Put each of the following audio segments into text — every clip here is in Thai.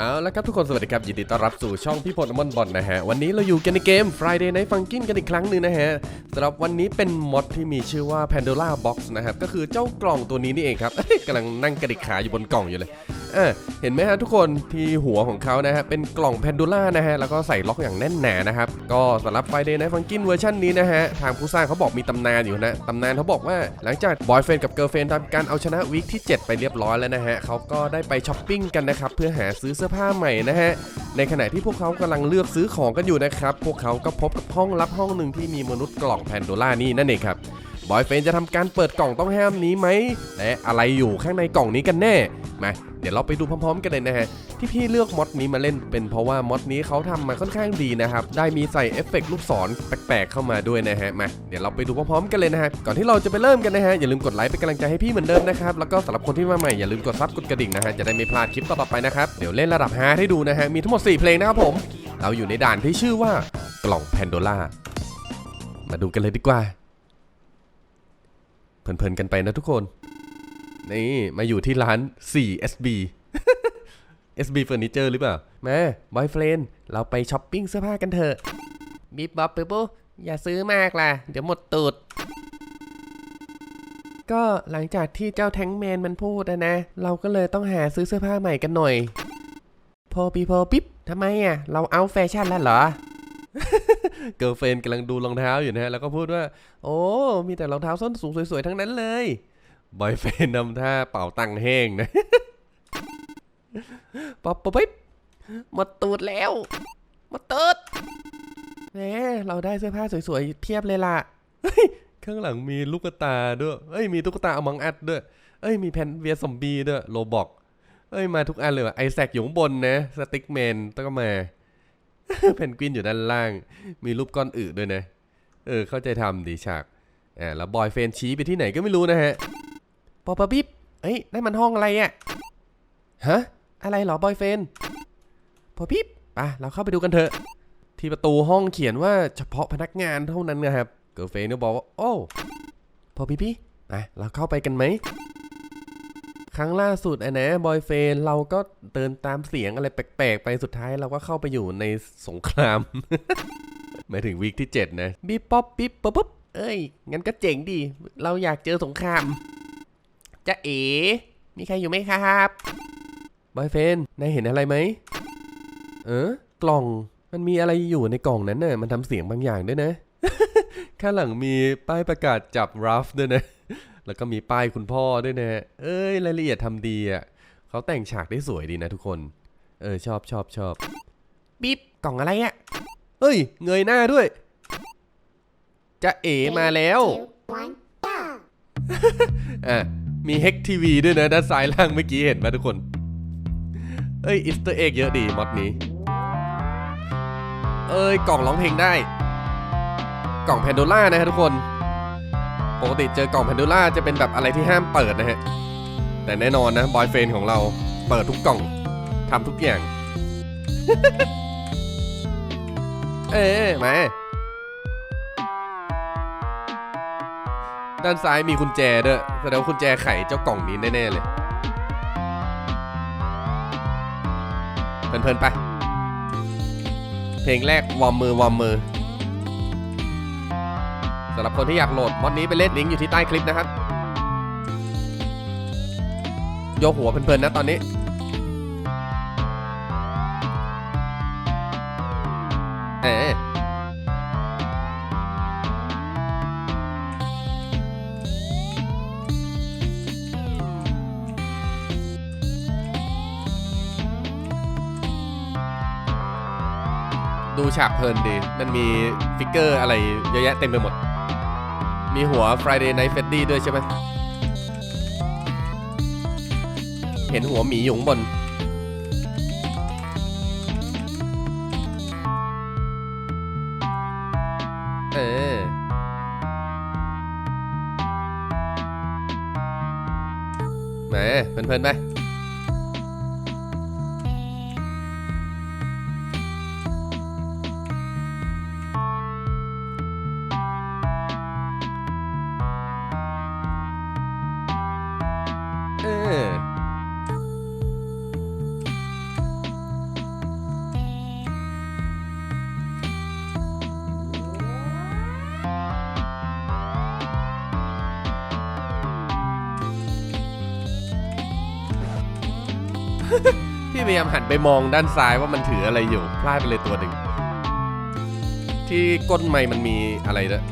เอาละครับทุกคนสวัสดีครับยินดีต้อนรับสู่ช่องพี่พลอมอนบอลนะฮะ วันนี้เราอยู่กันในเกม Friday Night Funkin' กันอีกครั้งหนึ่งนะฮะสำหรับวันนี้เป็นมอดที่มีชื่อว่า Pandora Box นะครับ ก็คือเจ้ากล่องตัวนี้นี่เองครับกำลังนั่งกระดิกขาอยู่บนกล่องอยู่เลย ออเห็นไหมฮะทุกคนที่หัวของเขานะฮะเป็นกล่อง Pandora นะฮะแล้วก็ใส่ล็อกอย่างแน่นหนานะครับก็สำหรับ Friday Night Funkin' เวอร์ชันนี้นะฮะทางผู้สร้างเขาบอกมีตำนานอยู่นะตำนานเขาบอกว่าหลังจากบอยเฟนกับเกิร์ลเฟนทำการเอาชนะวีคที่ 7 ไปเรียบร้อยแล้วนะฮะเขาก็ได้ไปช้อปปิ้งกันนะครับเพื่อหาซื้อเสื้อผ้าใหม่นะฮะในขณะที่พวกเขากำลังเลือกซื้อของกันอยู่นะครับพวกเขาก็พบกับห้องลับห้องหนึ่งที่มีมนุษย์กล่องแพนโดล่านี่นั่นเองครับ บอยเฟนจะทำการเปิดกล่องต้องห้ามนี้ไหมและอะไรอยู่ข้างในกล่องนี้กันแน่มาเดี๋ยวเราไปดูพร้อมๆ กันเลยนะฮะที่พี่เลือกมอดนี้มาเล่นเป็นเพราะว่ามอดนี้เขาทำมาค่อนข้างดีนะครับ ได้มีใส่เอฟเฟกต์ลูกศรแปลกๆเข้ามาด้วยนะฮะมาเดี๋ยวเราไปดูพร้อมๆกันเลยนะฮะก่อนที่เราจะไปเริ่มกันนะฮะอย่าลืมกดไลค์เป็นกำลังใจให้พี่เหมือนเดิมนะครับแล้วก็สำหรับคนที่มาใหม่อย่าลืมกดซับกดกระดิ่งนะฮะจะได้ไม่พลาดคลิปต่อๆไปนะครับเดี๋ยวเล่นระดับฮาร์ดให้ดูนะฮะมีทั้งหมด 4 เพลงนะครับผมเราอยู่ในด่านที่ชื่อว่ากล่องแพนโดล่ามาดูกันเลยดีกว่า เพลินๆกันไปนะทุกคน นี่มาอยู่ที่ร้าน 4SB SB Furniture หรือเปล่า มาบอยเฟรนเราไปช้อปปิ้งเสื้อผ้ากันเถอะบีบบ๊อบปิ๊บอย่าซื้อมากล่ะ เดี๋ยวหมดตูด ก็หลังจากที่เจ้าแทงแมนมันพูดนะนะ เราก็เลยต้องหาซื้อเสื้อผ้าใหม่กันหน่อยพอปีพอปิ๊บทำไมอะ เราเอาแฟชั่นแล้วเหรอ เกิร์ลเฟนกำลังดูรองเท้าอยู่นะฮะ แล้วก็พูดว่า โอ้ มีแต่รองเท้าส้นสูงสวยๆ ทั้งนั้นเลยบอยเฟนนำท่าเป่าตังแห้งนะป๊อปป๊อปปิ๊บมดตูดแล้วมดตูดแหมเราได้เสื้อผ้าสวยๆเพียบเลยล่ะเฮ้ยข้างหลังมีลูกตาด้วย เอ้ย มีตุ๊กตาอมังอัดด้วย เอ้ย มีแพนเวียซอมบีด้วย โลบอก เอ้ย มาทุกอันเลยว่ะไอแซคอยู่ข้างบนนะ สติ๊กแมนต้องมา เพนกวินอยู่ด้านล่าง มีรูปก้อนอึด้วยนะ เออ เข้าใจทำดีฉากอ่าแล้วบอยเฟนชี้ไปที่ไหนก็ไม่รู้นะฮะปอปปิ๊บเอ้ยนั่นมันห้องอะไรอะฮะอะไรเหรอบอยเฟนพอปิ๊บไปเราเข้าไปดูกันเถอะ ที่ประตูห้องเขียนว่าเฉพาะพนักงานเท่านั้นนะครับเกิร์ลเฟนก็บอกว่าโอ้พอปิ๊บปิ๊บไปเราเข้าไปกันไหม ครั้งล่าสุดอะนะบอยเฟนเราก็เดินตามเสียงอะไรแปลกๆ ไปสุดท้ายเราก็เข้าไปอยู่ในสงครามหมายถึงวีคที่ 7 นะบิ๊บป๊อปปิ๊บป๊อปปุ๊บเอ้ย งั้นก็เจ๋งดี เราอยากเจอสงครามจะเอ๋มีใครอยู่ไหมครับบอยเฟนนายเห็นอะไรไหมเออกล่องมันมีอะไรอยู่ในกล่องนั้นน่ะมันทำเสียงบางอย่างด้วยนะข้างหลังมีป้ายประกาศจับรัฟด้วยนะ แล้วก็มีป้ายคุณพ่อด้วยนะ เอ้ยรายละเอียดทำดีอะเขาแต่งฉากได้สวยดีนะทุกคน เออชอบชอบชอบปิ๊บกล่องอะไรอะเฮ้ย เงยหน้าด้วย จะเอ๋มาแล้ว อะ มีเฮกทีวีด้วยนะ ด้านซ้ายล่างเมื่อกี้เห็นไหมทุกคน เอ้ยอิสต์เอ็กเยอะดีมอดนี้ เอ้ย กล่องร้องเพลงได้ กล่องแพนโดล่านะฮะทุกคน ปกติเจอกล่องแพนโดล่าจะเป็นแบบอะไรที่ห้ามเปิดนะฮะ แต่แน่นอนนะบอยเฟนของเราเปิดทุกกล่องทำทุกอย่าง เอ้ยมาด้านซ้ายมีกุญแจด้วยแสดงว่ากุญแจไขเจ้ากล่องนี้แน่ๆเลย เพลินๆไป เพลงแรกวอร์มมือวอร์มมือ สำหรับคนที่อยากโหลดมอดนี้ไปเล่นลิงก์อยู่ที่ใต้คลิปนะครับโยหัวเพลินๆนะตอนนี้เอ๊ดูฉากเพลินดี มันมีฟิกเกอร์อะไรเยอะแยะเต็มไปหมด มีหัว Friday Night Freddy ด้วยใช่ไหมเห็นหัวหมีอยู่งบน เออ แหมเพลินๆไป พยายามหันไปมองด้านซ้ายว่ามันถืออะไรอยู่พลาดไปเลยตัวหนึ่ง ที่ก้นไม้มันมีอะไรด้วย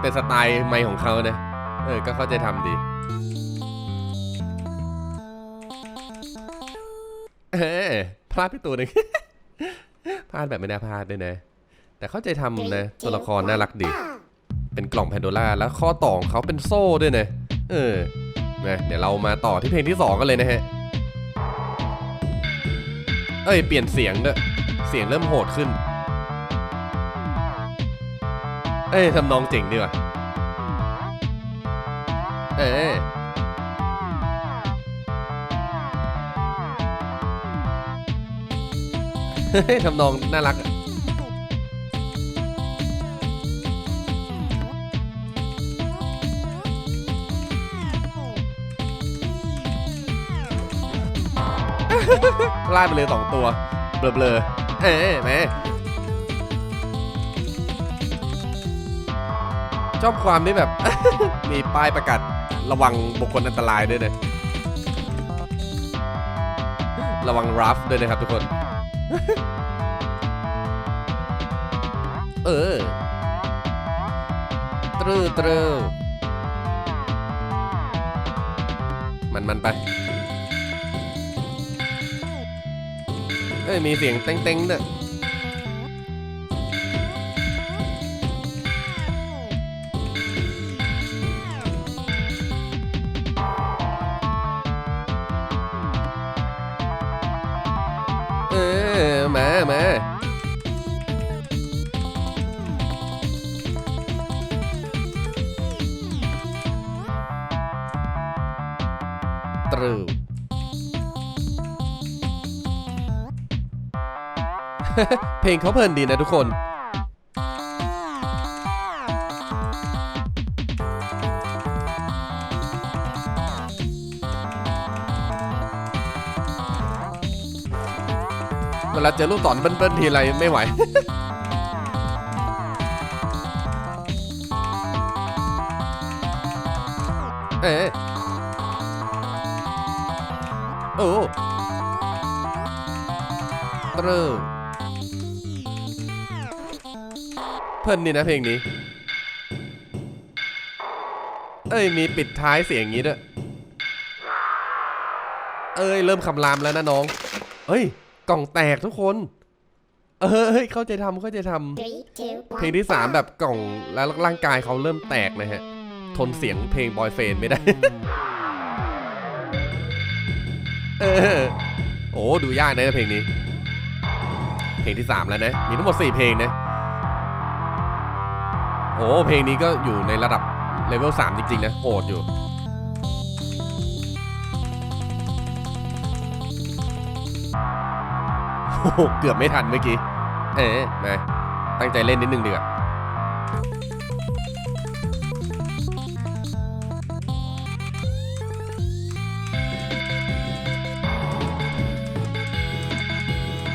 เป็นสไตล์ไม้ของเขานะ เออ ก็เข้าใจทำดีเออพลาดไปตัวหนึ่งพลาดแบบไม่น่าพลาดด้วยนะ แต่เข้าใจทำนะ ตัวละครน่ารักดี เป็นกล่องแพนโดล่าแล้วข้อต่อของเขาเป็นโซ่ด้วยนะ เออ นะเดี๋ยวเรามาต่อที่เพลงที่สองกันเลยนะฮะ เอ้ย เปลี่ยนเสียงด้วยเสียงเริ่มโหดขึ้น เอ้ยทำนองเจ๋งดีว่ะเอ้ยทำนองน่ารักอะ ลาไปเลยสองตัว เบลอๆเอ้ยแม่ชอบความที่แบบ มีป้ายประกาศระวังบุคคลอันตรายด้วยนะระวังรัฟด้วยนะครับทุกคน เออตรึตรึมันมันไป เอ้ยมีเสียงเต้งๆด้วย เพลงเขาเพลินดีนะทุกคน เวลาเจอลูกศรเบิ้ลๆทีไรไม่ไหวเอ๊ะโอ้ตรึ เพลินดีนะเพลงนี้ เอ้ยมีปิดท้ายเสียงงนี้ด้วยเอ้ยเริ่มคำรามแล้วนะน้องเฮ้ย กล่องแตกทุกคนเฮ้ยเข้าใจทำเข้าใจทำเพลงที่3แบบกล่องแล้วร่างกายเขาเริ่มแตกนะฮะ ทนเสียงเพลงบอยเฟนไม่ได้ เออ โอ้ดูยากนะเพลงนี้ เพลงที่3แล้วนะ มีทั้งหมด4เพลงนะ โอ้เพลงนี้ก็อยู่ในระดับเลเวล3จริง ๆ นะโหดอยู่ โอ้โหเกือบไม่ทันเมื่อกี้ เอ๊ะมาตั้งใจเล่นนิดนึงดีกว่า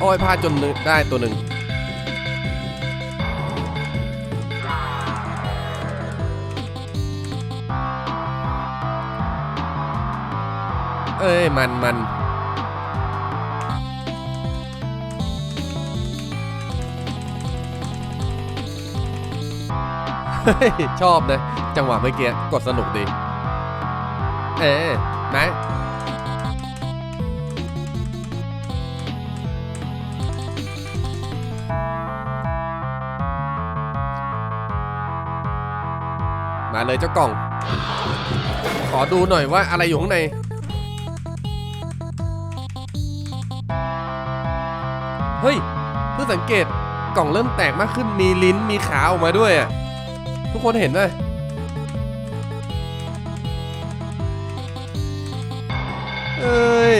โอ้ยพลาดจนได้ตัวหนึ่ง เอ้ย มันมันชอบนะ จังหวะเมื่อกี้กดสนุกดี เอ๊นะมาเลยเจ้ากล่อง ขอดูหน่อยว่าอะไรอยู่ข้างใน เฮ้ย เพิ่งสังเกตกล่องเริ่มแตกมากขึ้นมีลิ้นมีขาออกมาด้วยอะทุกคนเห็นไหมเอ้ย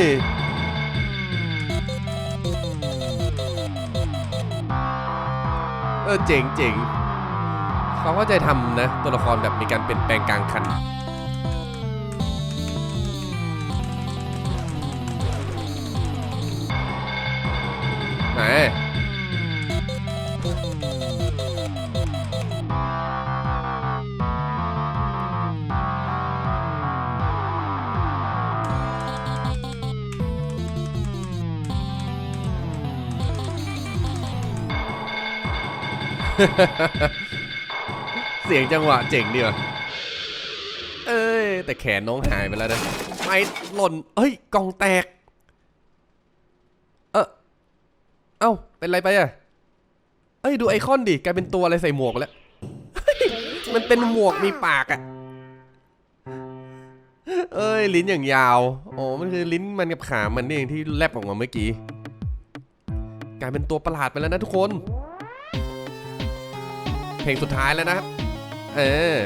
เออเจ๋งเจ๋งเขาเข้าใจทำนะ ตัวละครแบบมีการเปลี่ยนแปลงกลางคัน เสียงจังหวะเจ๋งดีว่ะเอ้ย แต่แขนน้องหายไปแล้วนะไม่หล่น เฮ้ย กล่องแตก เออเอ้า เป็นไรไปอะ เอ้ย ดูไอคอนดิ กลายเป็นตัวอะไรใส่หมวกไปแล้ว มันเป็นหมวกมีปากอะ เอ้ย ลิ้นอย่างยาว อ๋อ มันคือลิ้นมันกับขา มันนี่เองที่แลบออกมาเมื่อกี้ กลายเป็นตัวประหลาดไปแล้วนะทุกคน เพลงสุดท้ายแล้วนะครับ เออ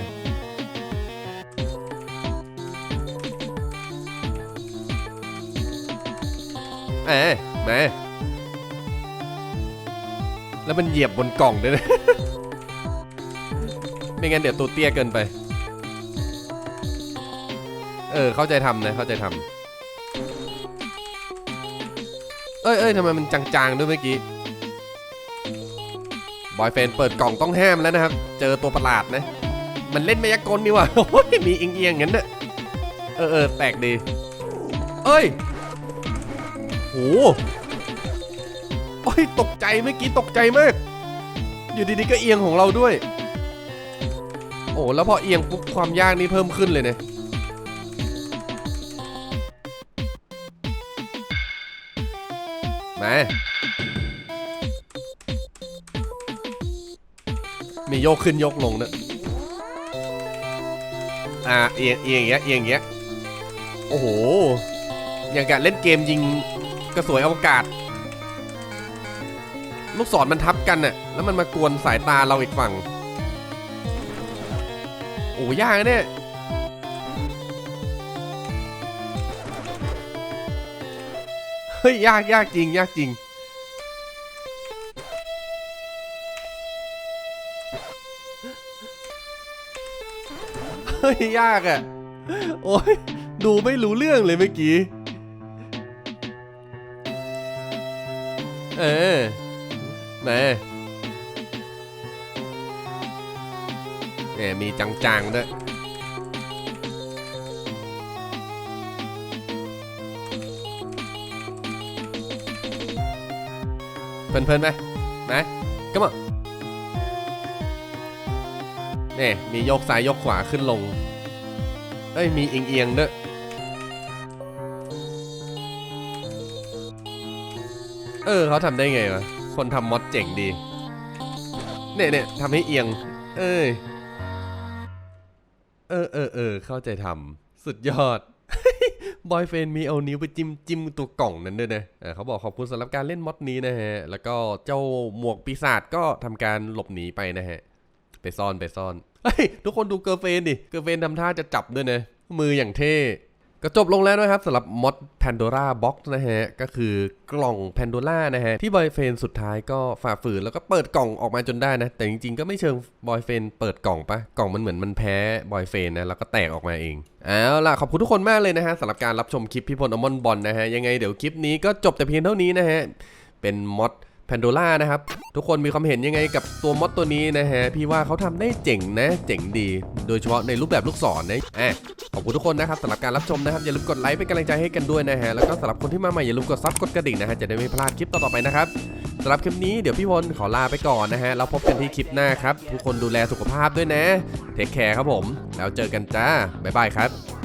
เอ๊ะแหมแล้วมันเหยียบบนกล่องด้วยนะ ไม่งั้นเดี๋ยวตัวเตี้ยเกินไป เออ เข้าใจทำนะ เข้าใจทำเอ้ยเอ้ยทำไมมันจางๆด้วยเมื่อกี้ บอยเฟนเปิดกล่องต้องห้ามแล้วนะครับ เจอตัวประหลาดนะ มันเล่นมายากลนี่ว่ะโอ้ยมีเอียงเอียงงั้นเนอะเออเออแปลกดี เอ้ยโหโอ้ยตกใจเมื่อกี้ตกใจมาก อยู่ดีๆก็เอียงของเราด้วย โอ้แล้วพอเอียงปุ๊บความยากนี่เพิ่มขึ้นเลยเนะมา มีโยกขึ้นยกลงนะอ่าเอียงเอียงอย่างเงี้ยเอียงอย่างเงี้ยโอ้โหอย่างกับเล่นเกมยิงกระสวยอวกาศ ลูกศรมันทับกันน่ะแล้วมันมากวนสายตาเราอีกฝั่ง โอ้ยากเนี่ยเฮ้ยยากยากจริง ยากจริง ฮ้ยยากอะ โอ้ยดูไม่รู้เรื่องเลยเมื่อกี้ เออแหม่แหมมีจังๆด้วยเพลินๆไหมนะก็มา นี่ยมีโยกซ้ายโยกขวาขึ้นลง เอ้ยมีเอียงๆด้วยเออเขาทำได้ไงวะ คนทำมอดเจ๋งดี เนี่ยเนี่ยทำให้เอียง เอ้ย เออเออเออเข้าใจทำสุดยอด บอยเฟนมีเอานิ้วไปจิ้มจิ้มตัวกล่องนั้นด้วยนะเออเขาบอกขอบคุณสำหรับการเล่นมอดนี้นะฮะ แล้วก็เจ้าหมวกปีศาจก็ทำการหลบหนีไปนะฮะ ไปซ่อนไปซ่อนเฮ้ยทุกคนดูเกอร์เฟนดิ เกอร์เฟนทำท่าจะจับด้วยนะมืออย่างเท่ก็จบลงแล้วนะครับสำหรับมอด Pandora Box นะฮะ ก็คือกล่อง Pandora นะฮะ ที่บอยเฟนสุดท้ายก็ฝ่าฝืนแล้วก็เปิดกล่องออกมาจนได้นะ แต่จริงๆก็ไม่เชิงบอยเฟนเปิดกล่องปะกล่องมันเหมือนมันแพ้บอยเฟนนะ แล้วก็แตกออกมาเองเอาล่ะ ขอบคุณทุกคนมากเลยนะฮะสำหรับการรับชมคลิปพี่พลอมอนบอลนะฮะ ยังไงเดี๋ยวคลิปนี้ก็จบแต่เพียงเท่านี้นะฮะเป็นมอด แพนโดล่านะครับ ทุกคนมีความเห็นยังไงกับตัวมอดตัวนี้นะฮะ พี่ว่าเขาทำได้เจ๋งนะ เจ๋งดี โดยเฉพาะในรูปแบบลูกศรนะอะขอบคุณทุกคนนะครับสำหรับการรับชมนะครับ อย่าลืมกดไลค์เป็นกำลังใจให้กันด้วยนะฮะ แล้วก็สำหรับคนที่มาใหม่อย่าลืมกดซับกดกระดิ่งนะฮะ จะได้ไม่พลาดคลิปต่อๆไปนะครับสำหรับคลิปนี้เดี๋ยวพี่พลขอลาไปก่อนนะฮะแล้วพบกันที่คลิปหน้าครับทุกคนดูแลสุขภาพด้วยนะเทคแคร์ครับผม แล้วเจอกันจ้าบ๊ายบายครับ